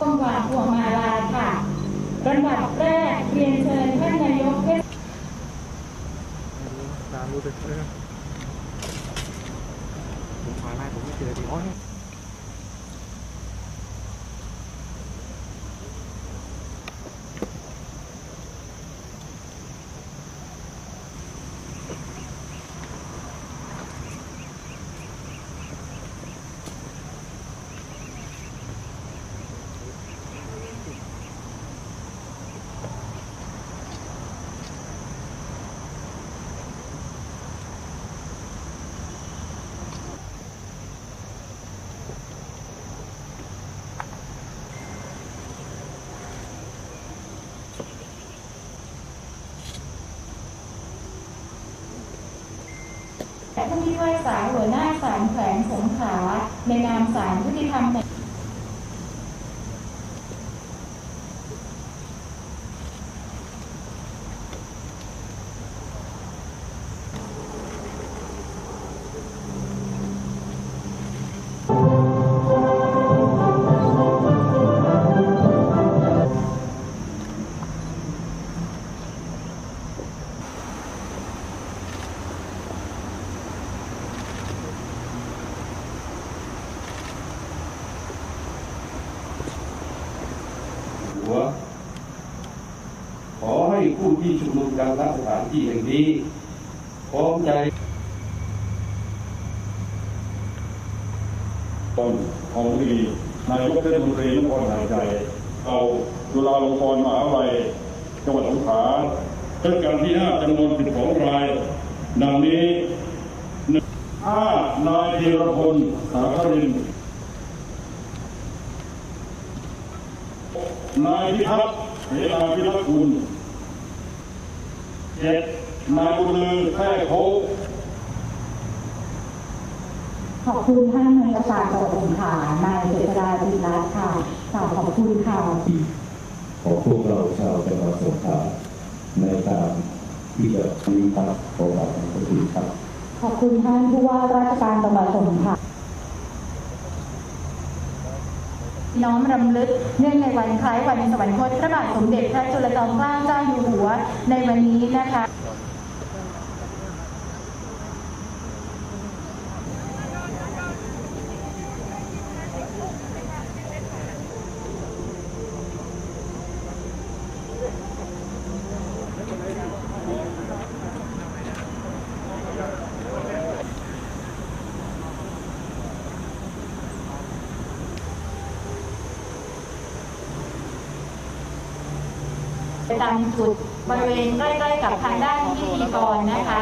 พวงมาลาค่ะลำดับแรกเรียนเชิญท่านนายกเทศตามรู้สึกเออผมหาไล่ผมไม่เจอดีอ๋อ ผู้ที่ว่าสายหัวหน้าศาลแขวงสงขลาในนามศาลยุติธรรม ผู้ที่ชุมนุมกันณสถานที่แห่งนี้พร้อมใจตอนของดีนายกเทศมนตรีนครหาดใหญ่เอาจุฬาลงกรณ์มหาวิทยาลัยจังหวัดสงขลาเช่นกันที่ห้าจำนวน 12 ราย ดังนี้หนึ่งห้านายธีรพลสาครินนายพิทักษ์เสนาพิทักษ์คุณ เจ็ดนายบุญลือแท้โคกขอบคุณท่านนายกศาสตร์จังหวัดสงขลานายเจษฎาดิรัตน์ค่ะกล่าวขอบคุณค่ะของพวกเราชาวจังหวัดสงขลาในการที่จะมีครับขอขอบคุณครับ ขอบคุณท่านผู้ว่าราชการจังหวัดสงขลา น้อมรำลึกเนื่องในวันคล้ายวันสวรรคตพระบาทสมเด็จพระจุลจอมเกล้าเจ้าอยู่หัวในวันนี้นะคะ ไปตามจุดบริเวณใกล้ๆกับทางด้านพิธีกรนะคะ